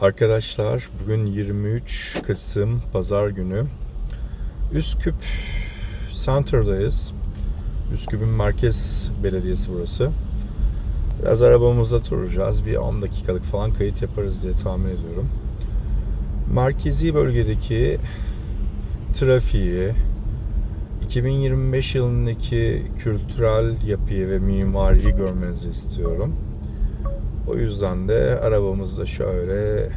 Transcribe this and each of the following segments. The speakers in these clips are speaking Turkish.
Arkadaşlar bugün 23 Kasım Pazar günü. Üsküp Center'dayız. Üsküp'ün merkez belediyesi burası. Biraz arabamızda duracağız. Bir 10 dakikalık falan kayıt yaparız diye tahmin ediyorum. Merkezi bölgedeki trafiği, 2025 yılındaki kültürel yapıyı ve mimariyi görmenizi istiyorum. O yüzden de arabamızda şöyle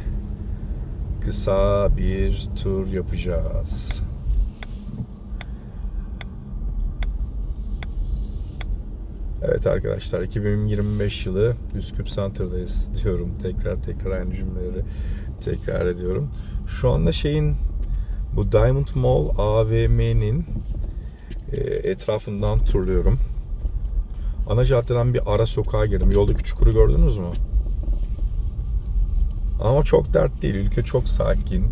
kısa bir tur yapacağız. Evet arkadaşlar 2025 yılı Üsküp Center'dayız diyorum. Tekrar tekrar aynı cümleleri tekrar ediyorum. Şu anda şeyin bu Diamond Mall AVM'nin e, etrafından turluyorum. Ana caddeden bir ara sokağa girdim. Yoldaki çukuru gördünüz mü? Ama çok dert değil. Ülke çok sakin.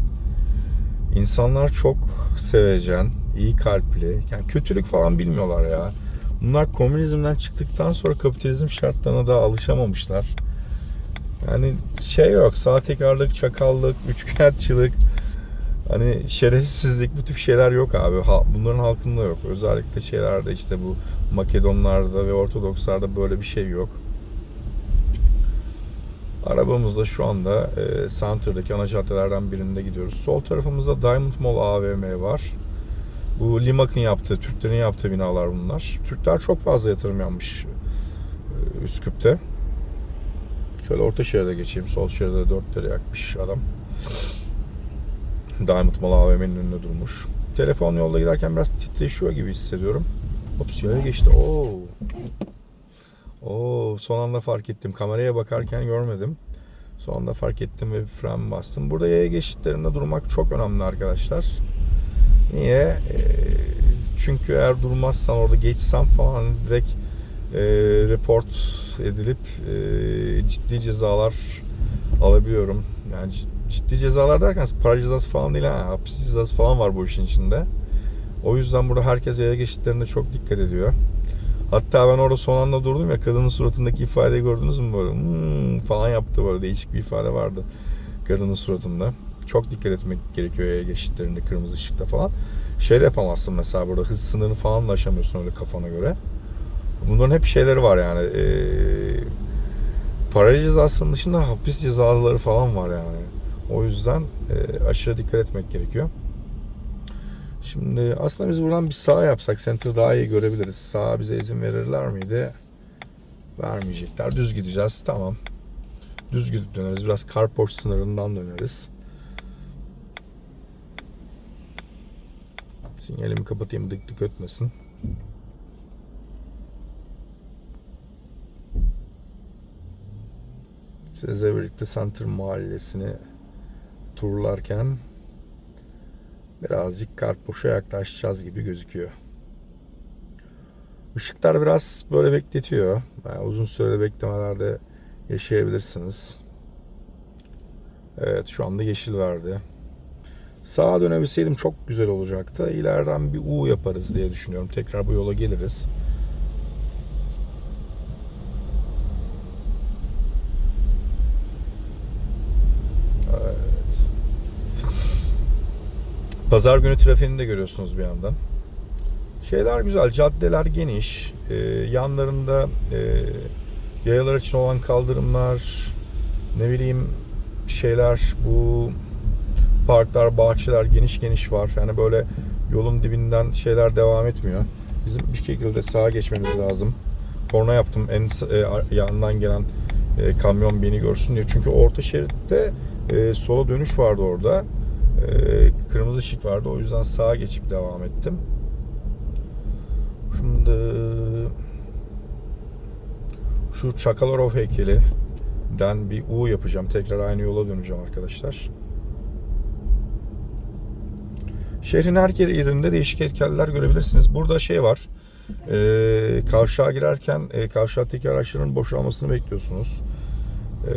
İnsanlar çok sevecen, iyi kalpli. Yani kötülük falan bilmiyorlar ya. Bunlar komünizmden çıktıktan sonra kapitalizm şartlarına da alışamamışlar. Yani şey yok, sahtekarlık, çakallık, üçkağıtçılık, hani şerefsizlik bu tip şeyler yok abi. Bunların halkında yok. Özellikle şeylerde işte bu Makedonlarda ve Ortodokslarda böyle bir şey yok. Arabamızda şu anda e, Center'daki ana caddelerden birinde gidiyoruz. Sol tarafımızda Diamond Mall AVM var. Bu Limak'ın yaptığı, Türklerin yaptığı binalar bunlar. Türkler çok fazla yatırım yapmış e, Üsküp'te. Şöyle orta şeride geçeyim. Sol şeride 4 lira yakmış adam. Diamond Mall AVM'nin önünde durmuş. Telefon yolda giderken biraz titreşiyor gibi hissediyorum. Ops yaya geçti. Oo. Oo, son anda fark ettim. Kameraya bakarken görmedim. Son anda fark ettim ve bir fren bastım. Burada yaya geçitlerinde durmak çok önemli arkadaşlar. Niye? Ee, çünkü eğer durmazsan orada geçsem falan hani direkt e, report edilip e, ciddi cezalar alabiliyorum. Yani ciddi cezalar derken para cezası falan değil ha. Hapis cezası falan var bu işin içinde. O yüzden burada herkes yaya geçitlerine çok dikkat ediyor. Hatta ben orada son anda durdum ya kadının suratındaki ifadeyi gördünüz mü böyle "Hmm" falan yaptı böyle değişik bir ifade vardı kadının suratında. Çok dikkat etmek gerekiyor yaya geçitlerinde kırmızı ışıkta falan. Şey de yapamazsın mesela burada hız sınırını falan da aşamıyorsun öyle kafana göre. Bunların hep şeyleri var yani. Ee, para cezasının dışında hapis cezaları falan var yani. O yüzden e, aşırı dikkat etmek gerekiyor. Şimdi aslında biz buradan bir sağ yapsak center daha iyi görebiliriz. Sağa bize izin verirler miydi? Vermeyecekler. Düz gideceğiz. Tamam. Düz gidip döneriz. Biraz carport sınırından döneriz. Sinyalimi kapatayım dık dık ötmesin. Sizle birlikte Center Mahallesi'ni turlarken birazcık kartboşa yaklaşacağız gibi gözüküyor. Işıklar biraz böyle bekletiyor. Yani uzun süreli beklemelerde yaşayabilirsiniz. Evet şu anda yeşil verdi. Sağa dönebilseydim çok güzel olacaktı. İleriden bir U yaparız diye düşünüyorum. Tekrar bu yola geliriz. Evet. Pazar günü trafiğini de görüyorsunuz bir yandan. Şeyler güzel, caddeler geniş. Ee, yanlarında e, yayalar için olan kaldırımlar, ne bileyim şeyler, bu parklar, bahçeler geniş geniş var. Yani böyle yolun dibinden şeyler devam etmiyor. Bizim bir şekilde sağa geçmemiz lazım. Korna yaptım en e, yanından gelen e, kamyon beni görsün diye. Çünkü orta şeritte e, sola dönüş vardı orada. E, kırmızı ışık vardı. O yüzden sağa geçip devam ettim. Şimdi şu Çakalarov heykeli den bir U yapacağım. Tekrar aynı yola döneceğim arkadaşlar. Şehrin her yerinde değişik heykeller görebilirsiniz. Burada şey var. E, kavşağa girerken e, kavşaktaki araçların boşalmasını bekliyorsunuz. E,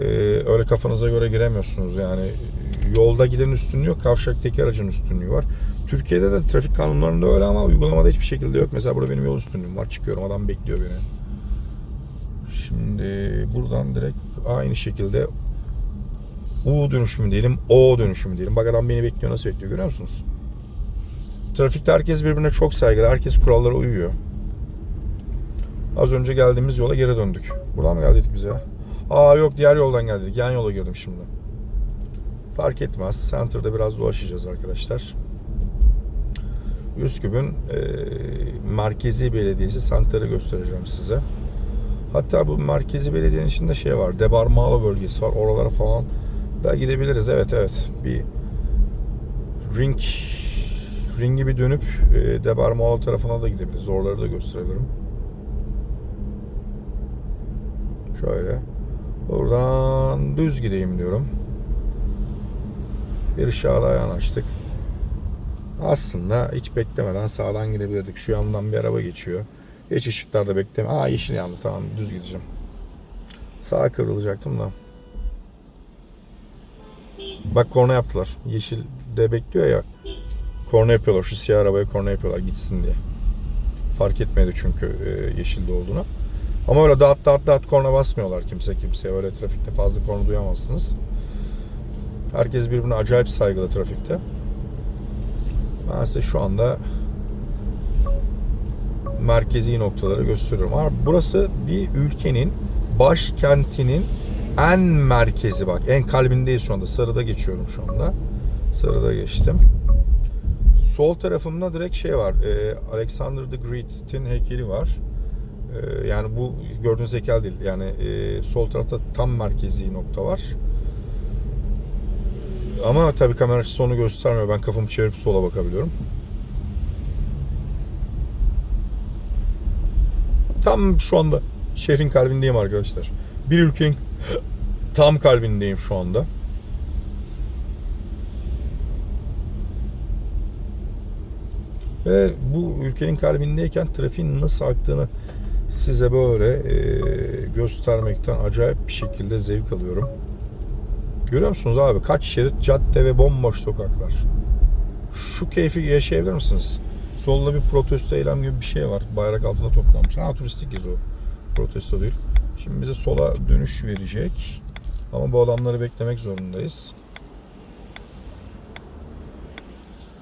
öyle kafanıza göre giremiyorsunuz. Yani yolda gidenin üstünlüğü yok. Kavşaktaki aracın üstünlüğü var. Türkiye'de de trafik kanunlarında öyle ama uygulamada hiçbir şekilde yok. Mesela burada benim yol üstünlüğüm var. Çıkıyorum adam bekliyor beni. Şimdi buradan direkt aynı şekilde U dönüşümü diyelim, O dönüşümü diyelim. Bak adam beni bekliyor, nasıl bekliyor görüyor musunuz? Trafikte herkes birbirine çok saygılı, herkes kurallara uyuyor. Az önce geldiğimiz yola geri döndük. Buradan mı geldik bize? Aa yok diğer yoldan geldik. Yan yola girdim şimdi. Fark etmez. Center'da biraz dolaşacağız arkadaşlar. Üsküp'ün e, merkezi belediyesi Center'ı göstereceğim size. Hatta bu merkezi belediyenin içinde şey var. Debarmağlı bölgesi var. Oralara falan da gidebiliriz. Evet evet. Bir ring ringi bir dönüp e, Debarmağlı tarafına da gidebiliriz. Oraları da gösterebilirim. Şöyle. Buradan düz gideyim diyorum. Bir da yanaştık. Aslında hiç beklemeden sağdan gidebilirdik. Şu yandan bir araba geçiyor. Hiç ışıklarda bekleme. Aa yeşil yandı tamam düz gideceğim. Sağa kıvrılacaktım da. Bak korna yaptılar. Yeşil de bekliyor ya. Korna yapıyorlar. Şu siyah arabaya korna yapıyorlar gitsin diye. Fark etmedi çünkü e, yeşilde olduğunu. Ama öyle dağıt dağıt dağıt korna basmıyorlar kimse kimseye. Öyle trafikte fazla korna duyamazsınız. Herkes birbirine acayip saygılı trafikte. Ben size şu anda merkezi noktaları gösteriyorum. Ama burası bir ülkenin başkentinin en merkezi bak. En kalbindeyiz şu anda. Sarıda geçiyorum şu anda. Sarıda geçtim. Sol tarafımda direkt şey var. e, Alexander the Great'in heykeli var. E, yani bu gördüğünüz heykel değil. Yani e, sol tarafta tam merkezi nokta var. Ama tabii kamera açısı onu göstermiyor. Ben kafamı çevirip sola bakabiliyorum. Tam şu anda şehrin kalbindeyim arkadaşlar. Bir ülkenin tam kalbindeyim şu anda. Ve bu ülkenin kalbindeyken trafiğin nasıl aktığını size böyle e, göstermekten acayip bir şekilde zevk alıyorum. Görüyor musunuz abi? Kaç şerit cadde ve bomboş sokaklar. Şu keyfi yaşayabilir misiniz? Solda bir protesto eylem gibi bir şey var. Bayrak altında toplanmış. Ha turistik gezi o. Protesto değil. Şimdi bize sola dönüş verecek. Ama bu adamları beklemek zorundayız.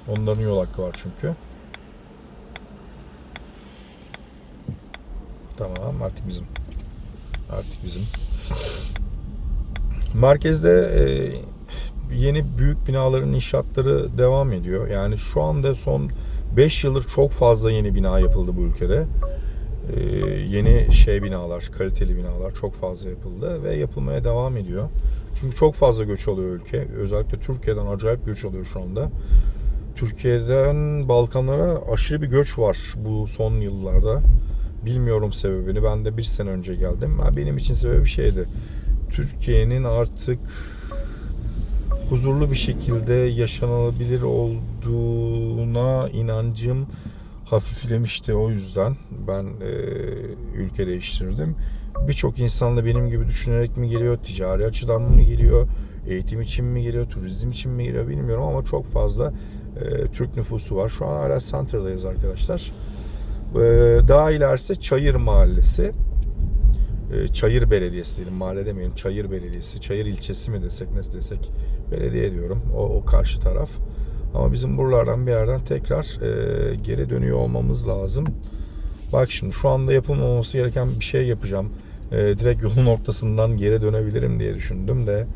Onların yol hakkı var çünkü. Tamam artık bizim. Artık bizim. Merkezde e, yeni büyük binaların inşaatları devam ediyor. Yani şu anda son 5 yıldır çok fazla yeni bina yapıldı bu ülkede. E, yeni şey binalar, kaliteli binalar çok fazla yapıldı ve yapılmaya devam ediyor. Çünkü çok fazla göç alıyor ülke. Özellikle Türkiye'den acayip göç alıyor şu anda. Türkiye'den Balkanlara aşırı bir göç var bu son yıllarda. Bilmiyorum sebebini. Ben de bir sene önce geldim. Benim için sebebi şeydi. Türkiye'nin artık huzurlu bir şekilde yaşanabilir olduğuna inancım hafiflemişti. O yüzden ben e, ülke değiştirdim. Birçok insan da benim gibi düşünerek mi geliyor, ticari açıdan mı geliyor, eğitim için mi geliyor, turizm için mi geliyor bilmiyorum ama çok fazla e, Türk nüfusu var. Şu an hala Center'dayız arkadaşlar. E, daha ilerisi Çayır Mahallesi. E, Çayır Belediyesi diyelim, mahalle demeyelim, Çayır Belediyesi, Çayır ilçesi mi desek, ne desek, belediye diyorum, o, o karşı taraf. Ama bizim buralardan bir yerden tekrar e, geri dönüyor olmamız lazım. Bak şimdi şu anda yapılmaması gereken bir şey yapacağım. E, direkt yolun ortasından geri dönebilirim diye düşündüm de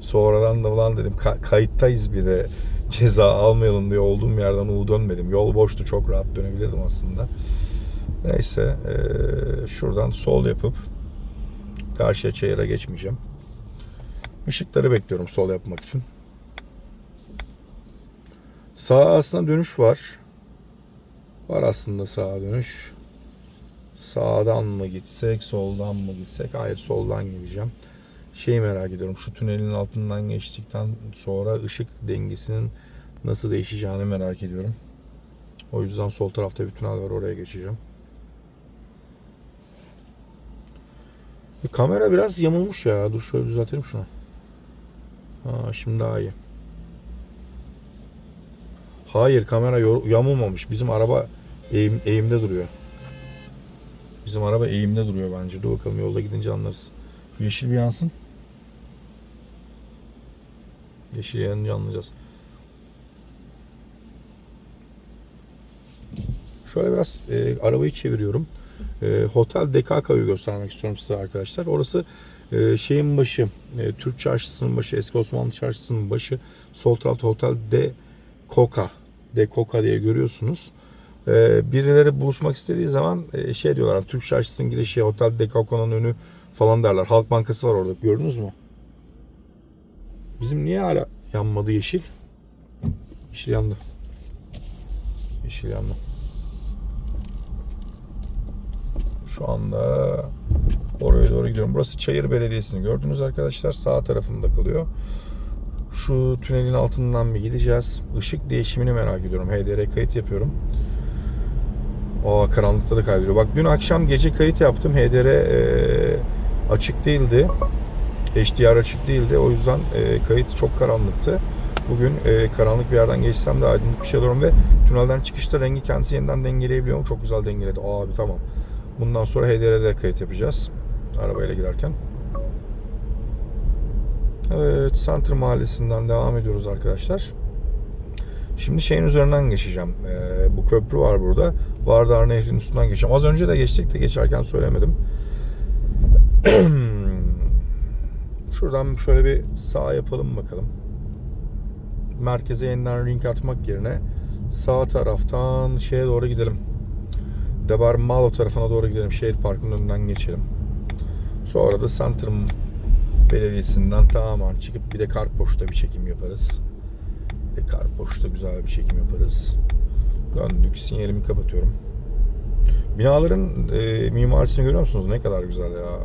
sonradan da ulan dedim ka- kayıttayız bir de ceza almayalım diye olduğum yerden U dönmedim. Yol boştu çok rahat dönebilirdim aslında. Neyse e, şuradan sol yapıp karşıya çayıra geçmeyeceğim. Işıkları bekliyorum sol yapmak için. Sağa aslında dönüş var. Var aslında sağa dönüş. Sağdan mı gitsek, soldan mı gitsek? Hayır, soldan gideceğim. Şeyi merak ediyorum. Şu tünelin altından geçtikten sonra ışık dengesinin nasıl değişeceğini merak ediyorum. O yüzden sol tarafta bir tünel var. Oraya geçeceğim. Bir kamera biraz yamulmuş ya. Dur şöyle düzeltelim şunu. Ha, şimdi daha iyi. Hayır kamera yamulmamış. Bizim araba eğim, eğimde duruyor. Bizim araba eğimde duruyor bence. Dur bakalım yolda gidince anlarız. Şu yeşil bir yansın. Yeşil yanınca anlayacağız. Şöyle biraz e, arabayı çeviriyorum. E, Hotel DKK'yı göstermek istiyorum size arkadaşlar. Orası e, şeyin başı, e, Türk çarşısının başı, eski Osmanlı çarşısının başı. Sol tarafta Hotel De Coca, diye görüyorsunuz. E, birileri buluşmak istediği zaman e, şey diyorlar, Türk çarşısının girişi, Hotel De önü falan derler. Halk Bankası var orada, gördünüz mü? Bizim niye hala yanmadı yeşil? Yeşil yandı. Yeşil yandı. Şu anda oraya doğru gidiyorum. Burası Çayır Belediyesi'ni gördünüz arkadaşlar. Sağ tarafında kalıyor. Şu tünelin altından bir gideceğiz. Işık değişimini merak ediyorum. HDR kayıt yapıyorum. O karanlıkta da kaybediyor. Bak dün akşam gece kayıt yaptım. HDR e, açık değildi. HDR açık değildi. O yüzden e, kayıt çok karanlıktı. Bugün e, karanlık bir yerden geçsem de aydınlık bir şey alıyorum ve tünelden çıkışta rengi kendisi yeniden dengeleyebiliyorum. Çok güzel dengeledi. Abi tamam. Bundan sonra HDR'de kayıt yapacağız. Arabayla giderken. Evet, Center Mahallesi'nden devam ediyoruz arkadaşlar. Şimdi şeyin üzerinden geçeceğim. Ee, bu köprü var burada. Vardar Nehri'nin üstünden geçeceğim. Az önce de geçtik de geçerken söylemedim. Şuradan şöyle bir sağ yapalım bakalım. Merkeze yeniden ring atmak yerine sağ taraftan şeye doğru gidelim. Debar Malo tarafına doğru gidelim. Şehir Parkı'nın önünden geçelim. Sonra da Centrum Belediyesi'nden tamamen çıkıp bir de Kartboş'ta bir çekim yaparız. Bir de Kartboş'ta güzel bir çekim yaparız. Döndük. Sinyalimi kapatıyorum. Binaların e, mimarisini görüyor musunuz? Ne kadar güzel ya.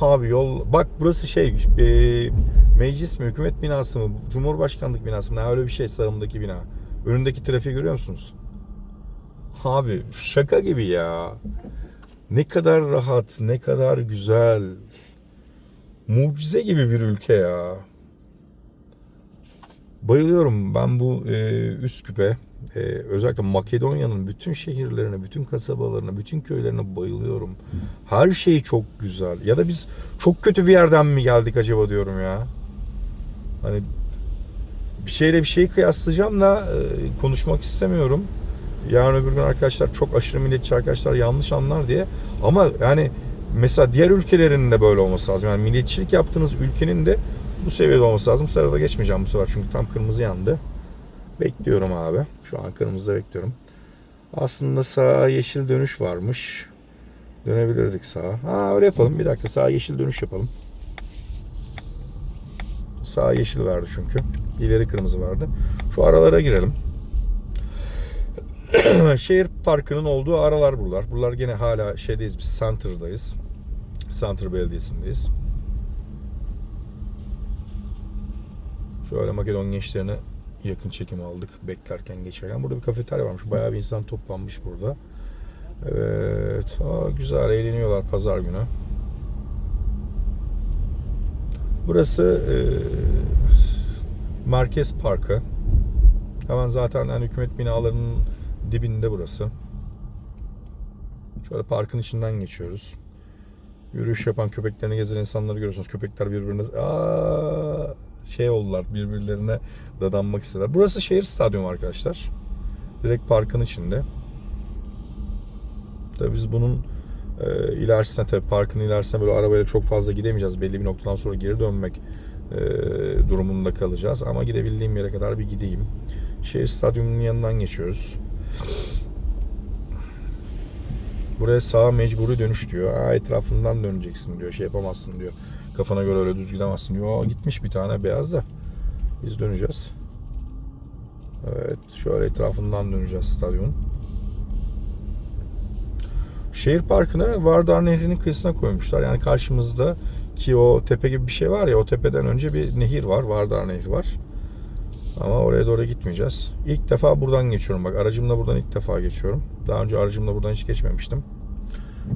Abi yol... Bak burası şey... E, meclis mi? Hükümet binası mı? Cumhurbaşkanlık binası mı? Ne öyle bir şey sağımdaki bina. Önündeki trafiği görüyor musunuz? Abi şaka gibi ya. Ne kadar rahat, ne kadar güzel. Mucize gibi bir ülke ya. Bayılıyorum ben bu e, Üsküp'e. E, özellikle Makedonya'nın bütün şehirlerine, bütün kasabalarına, bütün köylerine bayılıyorum. Her şey çok güzel. Ya da biz çok kötü bir yerden mi geldik acaba diyorum ya. Hani bir şeyle bir şeyi kıyaslayacağım da e, konuşmak istemiyorum yarın öbür gün arkadaşlar çok aşırı milliyetçi arkadaşlar yanlış anlar diye. Ama yani mesela diğer ülkelerin de böyle olması lazım. Yani milliyetçilik yaptığınız ülkenin de bu seviyede olması lazım. Sırada geçmeyeceğim bu sefer çünkü tam kırmızı yandı. Bekliyorum abi. Şu an kırmızıda bekliyorum. Aslında sağa yeşil dönüş varmış. Dönebilirdik sağa. Ha öyle yapalım. Bir dakika sağa yeşil dönüş yapalım. Sağa yeşil verdi çünkü. İleri kırmızı vardı. Şu aralara girelim. Şehir parkının olduğu aralar buralar. Buralar gene hala şeydeyiz biz Center'dayız. Center Belediyesi'ndeyiz. Şöyle Makedon gençlerine yakın çekim aldık beklerken geçerken. Burada bir kafeterya varmış. Bayağı bir insan toplanmış burada. Evet. Aa, güzel eğleniyorlar pazar günü. Burası e, Merkez Parkı. Hemen zaten hani hükümet binalarının dibinde burası. Şöyle parkın içinden geçiyoruz. Yürüyüş yapan köpeklerini gezen insanları görüyorsunuz. Köpekler birbirine aa, şey oldular birbirlerine dadanmak istediler. Burası şehir stadyumu arkadaşlar. Direkt parkın içinde. Tabii biz bunun e, ilerisine tabii parkın ilerisine böyle arabayla çok fazla gidemeyeceğiz. Belli bir noktadan sonra geri dönmek e, durumunda kalacağız. Ama gidebildiğim yere kadar bir gideyim. Şehir stadyumunun yanından geçiyoruz. Buraya sağa mecburi dönüş diyor. Ha, etrafından döneceksin diyor. Şey yapamazsın diyor. Kafana göre öyle düz gidemezsin diyor. O gitmiş bir tane beyaz da. Biz döneceğiz. Evet. Şöyle etrafından döneceğiz stadyumun. Şehir parkını Vardar Nehri'nin kıyısına koymuşlar. Yani karşımızda ki o tepe gibi bir şey var ya o tepeden önce bir nehir var. Vardar Nehri var. Ama oraya doğru gitmeyeceğiz. İlk defa buradan geçiyorum. Bak aracımla buradan ilk defa geçiyorum. Daha önce aracımla buradan hiç geçmemiştim.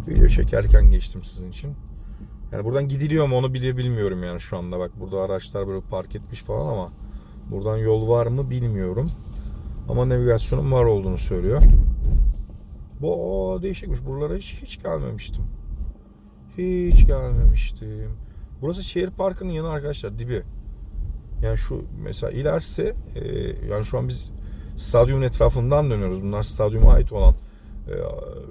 Video çekerken geçtim sizin için. Yani buradan gidiliyor mu onu bilir bilmiyorum yani şu anda. Bak burada araçlar böyle park etmiş falan ama buradan yol var mı bilmiyorum. Ama navigasyonun var olduğunu söylüyor. Bu o, değişikmiş. Buralara hiç, hiç gelmemiştim. Hiç gelmemiştim. Burası şehir parkının yanı arkadaşlar dibi. Yani şu mesela ilerisi e, yani şu an biz stadyumun etrafından dönüyoruz. Bunlar stadyuma ait olan e,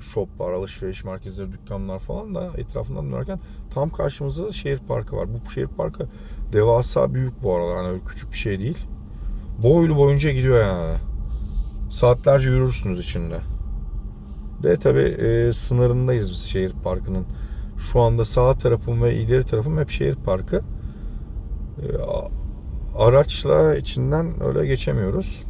shoplar, alışveriş merkezleri, dükkanlar falan da etrafından dönerken tam karşımızda da şehir parkı var. Bu şehir parkı devasa büyük bu arada. Öyle küçük bir şey değil. Boylu boyunca gidiyor yani. Saatlerce yürürsünüz içinde. De tabi e, sınırındayız biz şehir parkının. Şu anda sağ tarafım ve ileri tarafım hep şehir parkı. E, araçla içinden öyle geçemiyoruz.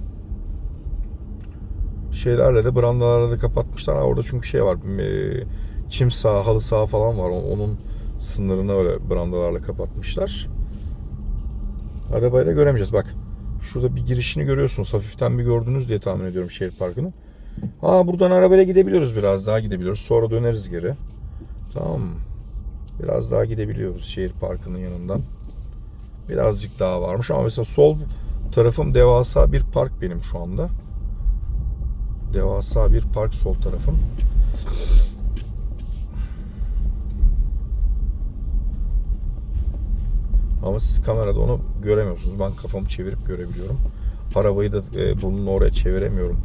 Şeylerle de brandalarla da kapatmışlar. Ha, orada çünkü şey var. E, çim saha, halı saha falan var. Onun sınırını öyle brandalarla kapatmışlar. Arabayla göremeyeceğiz. Bak şurada bir girişini görüyorsunuz. Hafiften bir gördünüz diye tahmin ediyorum şehir parkının. Ha buradan arabayla gidebiliyoruz biraz daha gidebiliyoruz. Sonra döneriz geri. Tamam? Biraz daha gidebiliyoruz şehir parkının yanından. Birazcık daha varmış ama mesela sol tarafım devasa bir park benim şu anda. Devasa bir park sol tarafım. Ama siz kamerada onu göremiyorsunuz. Ben kafamı çevirip görebiliyorum. Arabayı da e, burnunu oraya çeviremiyorum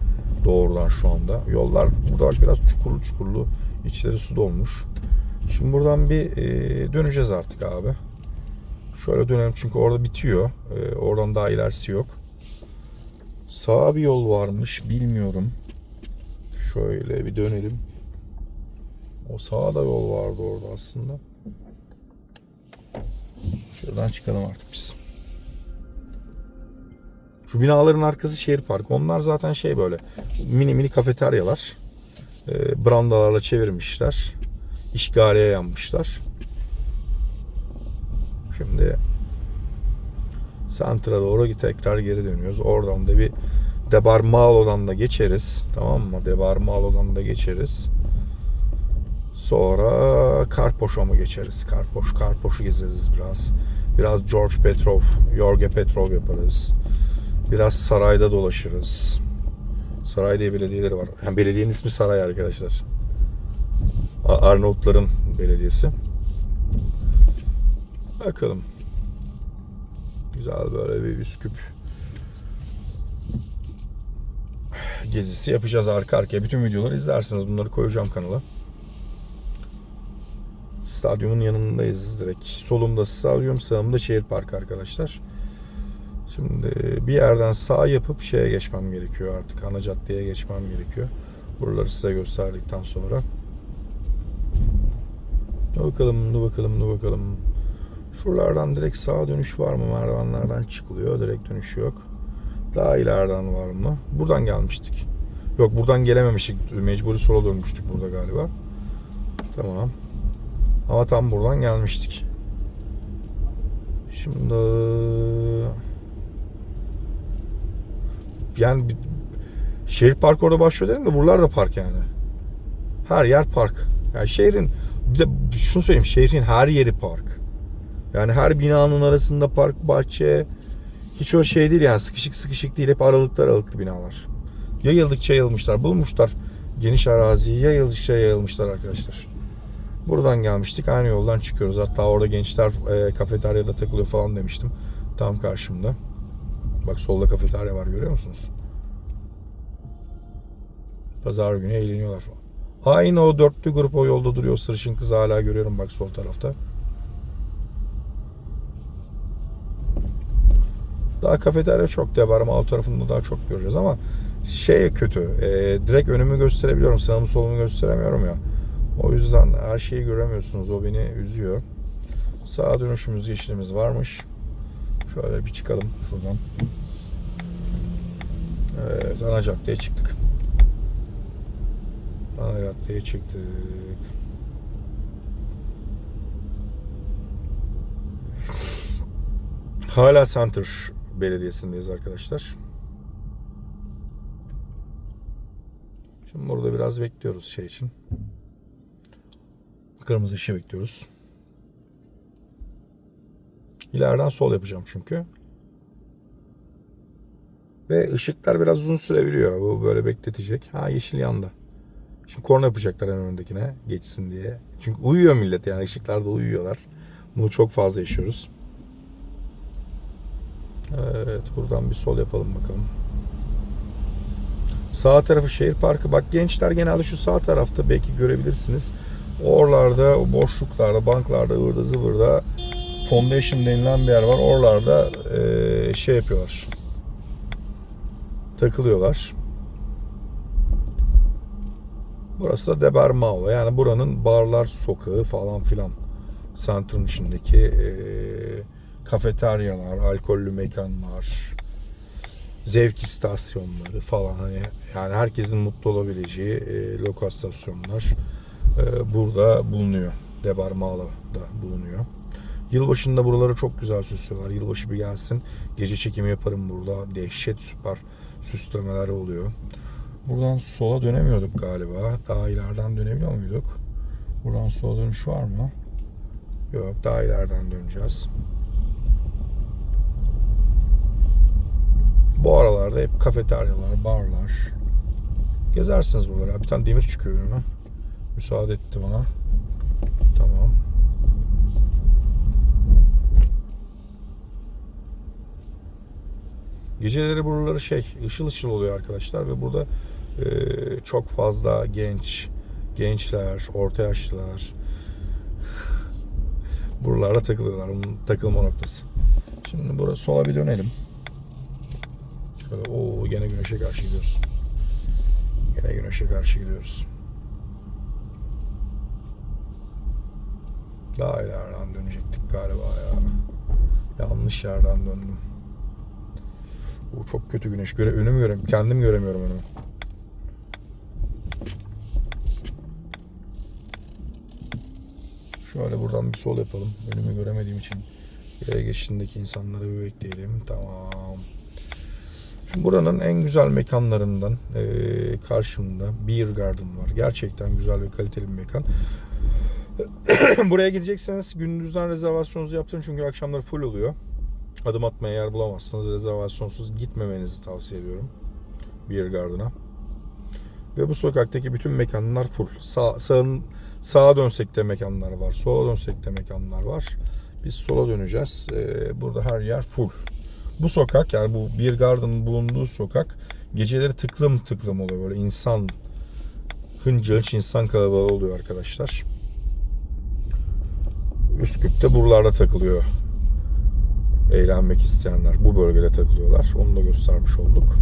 doğrudan şu anda. Yollar burada biraz çukurlu çukurlu. içleri su dolmuş. Şimdi buradan bir e, döneceğiz artık abi. Şöyle dönelim çünkü orada bitiyor. E, oradan daha ilerisi yok. Sağa bir yol varmış bilmiyorum. Şöyle bir dönelim. O sağda yol vardı orada aslında. Şuradan çıkalım artık biz. Şu binaların arkası şehir parkı. Onlar zaten şey böyle mini mini kafeteryalar. E, brandalarla çevirmişler. İşgaliye yanmışlar. Şimdi Centr'a doğru tekrar geri dönüyoruz. Oradan da bir Debar Malo'dan da geçeriz. Tamam mı? Debar Malo'dan da geçeriz. Sonra Karpoş'a mı geçeriz? Karpoş, Karpoş'u gezeriz biraz. Biraz George Petrov, Jorge Petrov yaparız. Biraz sarayda dolaşırız. Saray diye belediyeleri var. Yani belediyenin ismi Saray arkadaşlar. Arnavutların belediyesi. Bakalım. Güzel böyle bir Üsküp gezisi yapacağız arka arkaya. Bütün videoları izlersiniz. Bunları koyacağım kanala. Stadyumun yanındayız direkt. Solumda stadyum, sağımda şehir parkı arkadaşlar. Şimdi bir yerden sağ yapıp şeye geçmem gerekiyor artık. Ana caddeye geçmem gerekiyor. Buraları size gösterdikten sonra. Bakalım, dur bakalım, dur bakalım. Şuralardan direkt sağa dönüş var mı? Merdivenlerden çıkılıyor. Direkt dönüş yok. Daha ileriden var mı? Buradan gelmiştik. Yok buradan gelememiştik. Mecburi sola dönmüştük burada galiba. Tamam. Ama tam buradan gelmiştik. Şimdi yani şehir park orada başlıyor dedim de buralar da park yani. Her yer park. Yani şehrin bir de şunu söyleyeyim şehrin her yeri park. Yani her binanın arasında park, bahçe hiç o şey değil yani sıkışık sıkışık değil hep aralıklı aralıklı binalar. Yayıldıkça yayılmışlar. Bulmuşlar geniş araziyi yayıldıkça yayılmışlar arkadaşlar. Buradan gelmiştik. Aynı yoldan çıkıyoruz. Hatta orada gençler e, kafeteryada takılıyor falan demiştim. Tam karşımda. Bak solda kafeterya var görüyor musunuz? Pazar günü eğleniyorlar. Aynı o dörtlü grup o yolda duruyor. Sırışın kızı hala görüyorum bak sol tarafta. Daha kafeterya çok diye varım alt tarafında daha çok göreceğiz ama şey kötü. E, direkt önümü gösterebiliyorum. Sağımı solumu gösteremiyorum ya. O yüzden her şeyi göremiyorsunuz. O beni üzüyor. Sağa dönüşümüz yeşilimiz varmış. Şöyle bir çıkalım şuradan. Evet, ana caddeye çıktık. Ana caddeye çıktık. Hala Center Belediyesi'ndeyiz arkadaşlar. Şimdi burada biraz bekliyoruz şey için. Kırmızı ışığı bekliyoruz. İleriden sol yapacağım çünkü. Ve ışıklar biraz uzun sürebiliyor. Bu böyle bekletecek. Ha yeşil yanda. Şimdi korna yapacaklar en önündekine geçsin diye. Çünkü uyuyor millet yani ışıklarda uyuyorlar. Bunu çok fazla yaşıyoruz. Evet buradan bir sol yapalım bakalım. Sağ tarafı şehir parkı. Bak gençler genelde şu sağ tarafta belki görebilirsiniz. Oralarda boşluklarda banklarda ıvırda zıvırda foundation denilen bir yer var. Oralarda eee, şey yapıyorlar. Takılıyorlar. Burası da Deber Mauva. Yani buranın barlar sokağı falan filan. Center'ın içindeki eee kafeteryalar, alkollü mekanlar, zevk istasyonları falan hani yani herkesin mutlu olabileceği e, lokasyonlar e, burada bulunuyor. Debar Mağla'da bulunuyor. Yılbaşında buraları çok güzel süslüyorlar. Yılbaşı bir gelsin. Gece çekimi yaparım burada. Dehşet süper süslemeler oluyor. Buradan sola dönemiyorduk galiba. Daha ileriden dönebiliyor muyduk? Buradan sola dönüş var mı? Yok daha ileriden döneceğiz. Bu aralarda hep kafeteryalar, barlar. Gezersiniz buralara. Bir tane demir çıkıyor önüme. Müsaade etti bana. Tamam. Geceleri buraları şey ışıl ışıl oluyor arkadaşlar ve burada e, çok fazla genç, gençler, orta yaşlılar buralarda takılıyorlar. Onun takılma noktası. Şimdi burası sola bir dönelim. Şöyle o gene güneşe karşı gidiyoruz. Gene güneşe karşı gidiyoruz. Daha ileriden dönecektik galiba ya. Yanlış yerden döndüm. O çok kötü güneş. Göre önümü göremiyorum. Kendim göremiyorum önümü. Şöyle buradan bir sol yapalım. Önümü göremediğim için. Yaya geçişindeki insanları bir bekleyelim. Tamam. Buranın en güzel mekanlarından eee, karşımda Beer Garden var. Gerçekten güzel ve kaliteli bir mekan. Buraya gidecekseniz gündüzden rezervasyonunuzu yaptırın çünkü akşamları full oluyor. Adım atmaya yer bulamazsınız. Rezervasyonsuz gitmemenizi tavsiye ediyorum. Beer Garden'a. Ve bu sokaktaki bütün mekanlar full. Sağ, sağın, sağa dönsek de mekanlar var. Sola dönsek de mekanlar var. Biz sola döneceğiz. Ee, burada her yer full. Bu sokak yani bu Beer Garden'ın bulunduğu sokak geceleri tıklım tıklım oluyor. Böyle insan hınca hınç insan kalabalığı oluyor arkadaşlar. Üsküp'te buralarda takılıyor eğlenmek isteyenler. Bu bölgede takılıyorlar. Onu da göstermiş olduk.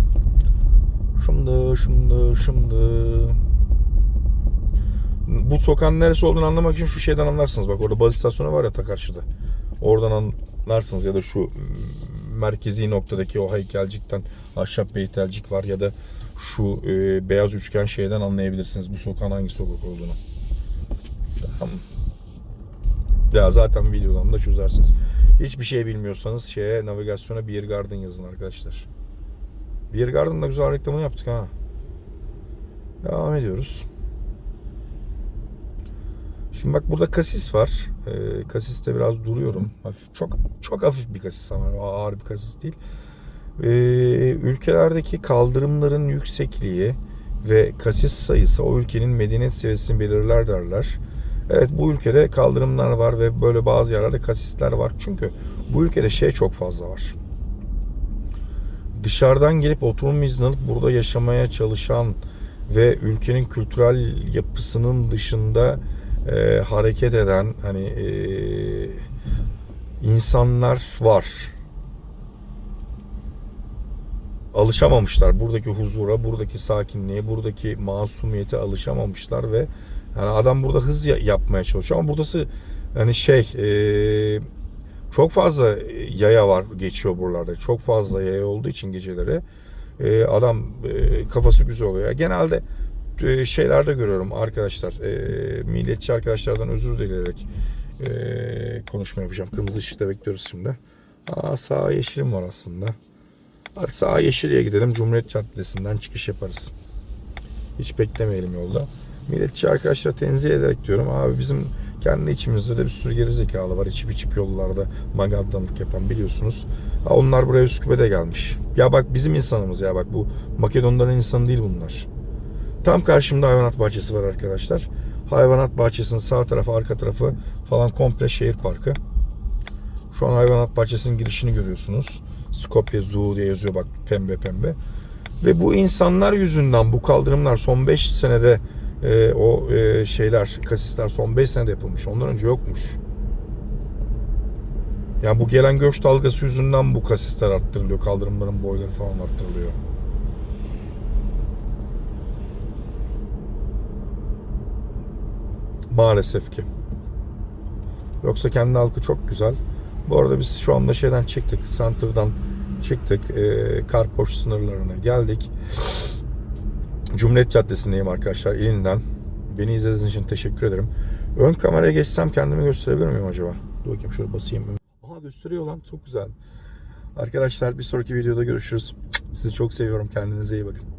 Şimdi, şimdi, şimdi. Bu sokağın neresi olduğunu anlamak için şu şeyden anlarsınız. Bak orada baz istasyonu var ya ta karşıda. Oradan anlarsınız ya da şu merkezi noktadaki o heykelcikten ahşap bir heykelcik var ya da şu e, beyaz üçgen şeyden anlayabilirsiniz bu sokağın hangi sokak olduğunu. Ya zaten videodan da çözersiniz. Hiçbir şey bilmiyorsanız şeye navigasyona Beer Garden yazın arkadaşlar. Beer Garden'da güzel reklamını yaptık ha. Devam ediyoruz. Şimdi bak burada kasis var. Ee, kasiste biraz duruyorum. Hafif, çok çok hafif bir kasis ama ağır bir kasis değil. Ee, ülkelerdeki kaldırımların yüksekliği ve kasis sayısı o ülkenin medeniyet seviyesini belirler derler. Evet bu ülkede kaldırımlar var ve böyle bazı yerlerde kasisler var. Çünkü bu ülkede şey çok fazla var. Dışarıdan gelip oturum izni alıp burada yaşamaya çalışan ve ülkenin kültürel yapısının dışında e, hareket eden hani e, insanlar var. Alışamamışlar buradaki huzura, buradaki sakinliğe, buradaki masumiyete alışamamışlar ve yani adam burada hız ya- yapmaya çalışıyor ama buradası hani şey e, çok fazla yaya var geçiyor buralarda. Çok fazla yaya olduğu için geceleri e, adam e, kafası güzel oluyor. Genelde şeylerde görüyorum arkadaşlar. E, milliyetçi arkadaşlardan özür dileyerek e, konuşma yapacağım. Kırmızı ışıkta bekliyoruz şimdi. Aa, sağ yeşilim var aslında. Hadi sağ yeşiliye gidelim. Cumhuriyet Caddesi'nden çıkış yaparız. Hiç beklemeyelim yolda. Milletçi arkadaşlar tenzih ederek diyorum. Abi bizim kendi içimizde de bir sürü geri zekalı var. İçip içip yollarda magandalık yapan biliyorsunuz. Ha, onlar buraya Üsküp'e de gelmiş. Ya bak bizim insanımız ya bak bu Makedonların insanı değil bunlar. Tam karşımda hayvanat bahçesi var arkadaşlar. Hayvanat bahçesinin sağ tarafı arka tarafı falan komple şehir parkı. Şu an hayvanat bahçesinin girişini görüyorsunuz. Skopje Zoo diye yazıyor bak pembe pembe. Ve bu insanlar yüzünden bu kaldırımlar son 5 senede e, o e, şeyler kasisler son 5 senede yapılmış. Ondan önce yokmuş. Yani bu gelen göç dalgası yüzünden bu kasisler arttırılıyor. Kaldırımların boyları falan arttırılıyor. Maalesef ki. Yoksa kendi halkı çok güzel. Bu arada biz şu anda şeyden çıktık. Center'dan çıktık. E, Karpoş sınırlarına geldik. Cumhuriyet Caddesi'ndeyim arkadaşlar. İlinden. Beni izlediğiniz için teşekkür ederim. Ön kameraya geçsem kendimi gösterebilir miyim acaba? Dur bakayım şöyle basayım. Aha gösteriyor lan. Çok güzel. Arkadaşlar bir sonraki videoda görüşürüz. Sizi çok seviyorum. Kendinize iyi bakın.